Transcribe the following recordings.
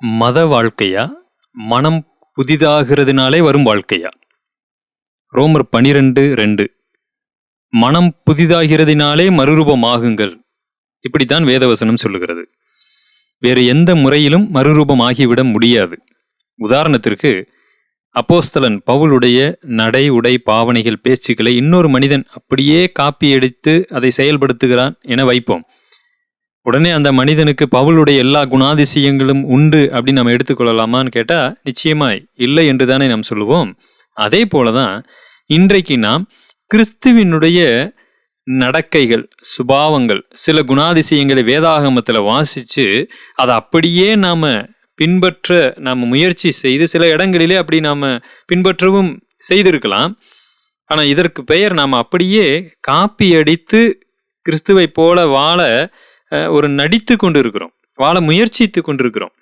மத வாழ்க்கையா? மனம் புதிதாகிறதுனாலே வரும் வாழ்க்கையா? ரோமர் பனிரெண்டு ரெண்டு. மனம் புதிதாகிறதினாலே மறுரூபமாகுங்கள். இப்படித்தான் வேதவசனம் சொல்லுகிறது. வேறு எந்த முறையிலும் மறுரூபமாகிவிட முடியாது. உதாரணத்திற்கு அப்போஸ்தலன் பவுலுடைய நடை உடை பாவனைகள் பேச்சுக்களை இன்னொரு மனிதன் அப்படியே காப்பி அடித்து அதை செயல்படுத்துகிறான் என வைப்போம். உடனே அந்த மனிதனுக்கு பவுலுடைய எல்லா குணாதிசயங்களும் உண்டு அப்படின்னு நம்ம எடுத்துக்கொள்ளலாமான்னு கேட்டால் நிச்சயமாய் இல்லை என்று தானே நாம் சொல்லுவோம். அதே போலதான் இன்றைக்கு நாம் கிறிஸ்துவினுடைய நடக்கைகள் சுபாவங்கள் சில குணாதிசயங்களை வேதாகமத்தில் வாசித்து அதை அப்படியே நாம் பின்பற்ற நாம் முயற்சி செய்து சில இடங்களிலே அப்படி நாம் பின்பற்றவும் செய்திருக்கலாம். ஆனால் இதற்கு பெயர் நாம் அப்படியே காப்பி அடித்து கிறிஸ்துவை போல வாழ ஒரு நடித்து கொண்டு இருக்கிறோம் வாழ முயற்சித்து கொண்டிருக்கிறோம்.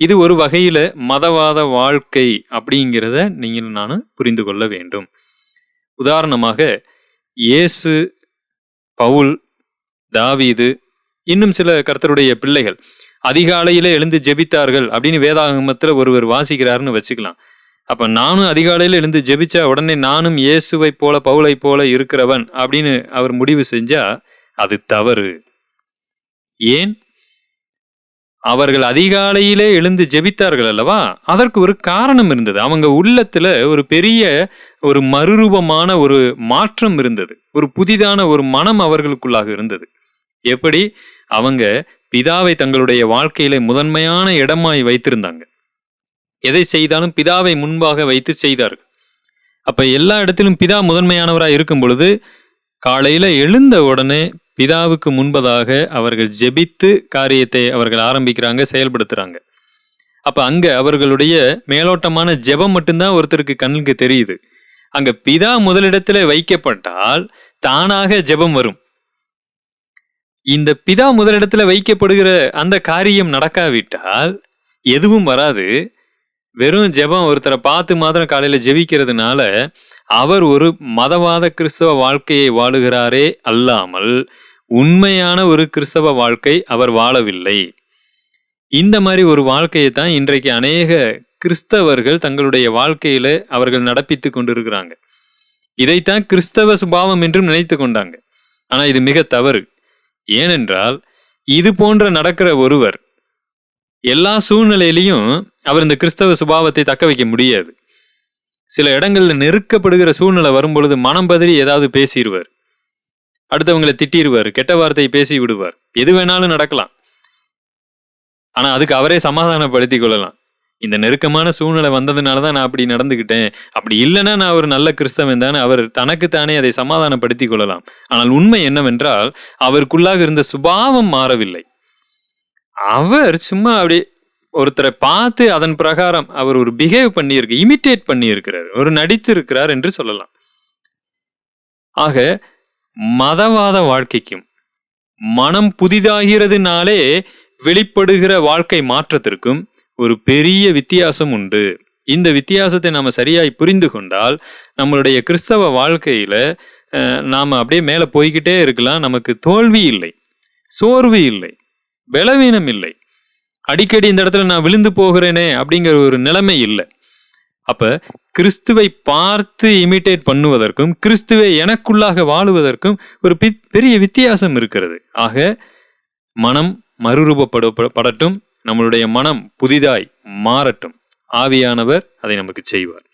இது ஒரு வகையில் மதவாத வாழ்க்கை அப்படிங்கிறத நீங்கள் நான் புரிந்து கொள்ள வேண்டும். உதாரணமாக இயேசு பவுல் தாவீது இன்னும் சில கர்த்தருடைய பிள்ளைகள் அதிகாலையில் எழுந்து ஜெபித்தார்கள் அப்படின்னு வேதாகமத்தில் ஒருவர் வாசிக்கிறாருன்னு வச்சுக்கலாம். அப்போ நானும் அதிகாலையில் எழுந்து ஜெபிச்சா உடனே நானும் இயேசுவை போல பவுலை போல இருக்கிறவன் அப்படின்னு அவர் முடிவு செஞ்சால் அது தவறு. ஏன்? அவர்கள் அதிகாலையிலே எழுந்து ஜெபித்தார்கள் அல்லவா? அதற்கு ஒரு காரணம் இருந்தது. அவங்க உள்ளத்துல ஒரு பெரிய ஒரு மறுரூபமான ஒரு மாற்றம் இருந்தது. ஒரு புதிதான ஒரு மனம் அவர்களுக்குள்ளாக இருந்தது. எப்படி? அவங்க பிதாவை தங்களுடைய வாழ்க்கையில முதன்மையான இடமாய் வைத்திருந்தாங்க. எதை செய்தாலும் பிதாவை முன்பாக வைத்து செய்தார்கள். அப்ப எல்லா இடத்திலும் பிதா முதன்மையானவராக இருக்கும் பொழுது காலையில எழுந்த உடனே பிதாவுக்கு முன்பதாக அவர்கள் ஜெபித்து காரியத்தை அவர்கள் ஆரம்பிக்கிறாங்க செயல்படுத்துறாங்க. அப்ப அங்க அவர்களுடைய மேலோட்டமான ஜெபம் மட்டும்தான் ஒருத்தருக்கு கண்ணுக்கு தெரியுது. அங்க பிதா முதலிடத்துல வைக்கப்பட்டால் தானாக ஜெபம் வரும். இந்த பிதா முதலிடத்துல வைக்கப்படுகிற அந்த காரியம் நடக்காவிட்டால் எதுவும் வராது. வெறும் ஜெபம் ஒருத்தரை பார்த்து மாத்திரம் காலையில ஜெபிக்கிறதுனால அவர் ஒரு மதவாத கிறிஸ்தவ வாழ்க்கையை வாழுகிறாரே அல்லாமல் உண்மையான ஒரு கிறிஸ்தவ வாழ்க்கை அவர் வாழவில்லை. இந்த மாதிரி ஒரு வாழ்க்கையை தான் இன்றைக்கு அநேக கிறிஸ்தவர்கள் தங்களுடைய வாழ்க்கையில அவர்கள் நடப்பித்து கொண்டிருக்கிறாங்க. இதைத்தான் கிறிஸ்தவ சுபாவம் என்றும் நினைத்து கொண்டாங்க. ஆனா இது மிக தவறு. ஏனென்றால் இது போன்ற நடக்கிற ஒருவர் எல்லா சூழ்நிலையிலையும் அவர் இந்த கிறிஸ்தவ சுபாவத்தை தக்க வைக்க முடியாது. சில இடங்கள்ல நெருக்கப்படுகிற சூழ்நிலை வரும்பொழுது மனம் பதறி ஏதாவது பேசிடுவார் அடுத்தவங்களை திட்டிடுவார் கெட்ட வார்த்தை பேசி விடுவார். எது வேணாலும் நடக்கலாம். ஆனா அதுக்கு அவரே சமாதானப்படுத்தி கொள்ளலாம். இந்த நெருக்கமான சூழ்நிலை வந்ததுனால தான் நான் அப்படி நடந்துக்கிட்டேன். அப்படி இல்லைன்னா நான் ஒரு நல்ல கிறிஸ்தவன் தானே அவர் தனக்குத்தானே அதை சமாதானப்படுத்திக் கொள்ளலாம். ஆனால் உண்மை என்னவென்றால் அவருக்குள்ளாக இருந்த சுபாவம் மாறவில்லை. அவர் சும்மா அப்படி ஒருத்தரை பார்த்து அதன் பிரகாரம் அவர் ஒரு பிஹேவ் பண்ணியிருக்கு இமிட்டேட் பண்ணியிருக்கிறார் ஒரு நடித்து இருக்கிறார் என்று சொல்லலாம். ஆக மதவாத வாழ்க்கைக்கும் மனம் புதிதாகிறதுனாலே வெளிப்படுகிற வாழ்க்கை மாற்றத்திற்கும் ஒரு பெரிய வித்தியாசம் உண்டு. இந்த வித்தியாசத்தை நாம் சரியாய் புரிந்து கொண்டால் நம்மளுடைய கிறிஸ்தவ வாழ்க்கையில் நாம் அப்படியே மேலே போய்கிட்டே இருக்கலாம். நமக்கு தோல்வி இல்லை சோர்வு இல்லை பலவீனம் இல்லை. அடிக்கடி இந்த இடத்துல நான் விழுந்து போகிறேனே அப்படிங்கிற ஒரு நிலைமை இல்லை. அப்ப கிறிஸ்துவை பார்த்து இமிட்டேட் பண்ணுவதற்கும் கிறிஸ்துவை எனக்குள்ளாக வாழுவதற்கும் ஒரு பெரிய வித்தியாசம் இருக்கிறது. ஆக மனம் மறுரூபப்படப்படட்டும் நம்மளுடைய மனம் புதிதாய் மாறட்டும். ஆவியானவர் அதை நமக்கு செய்வார்.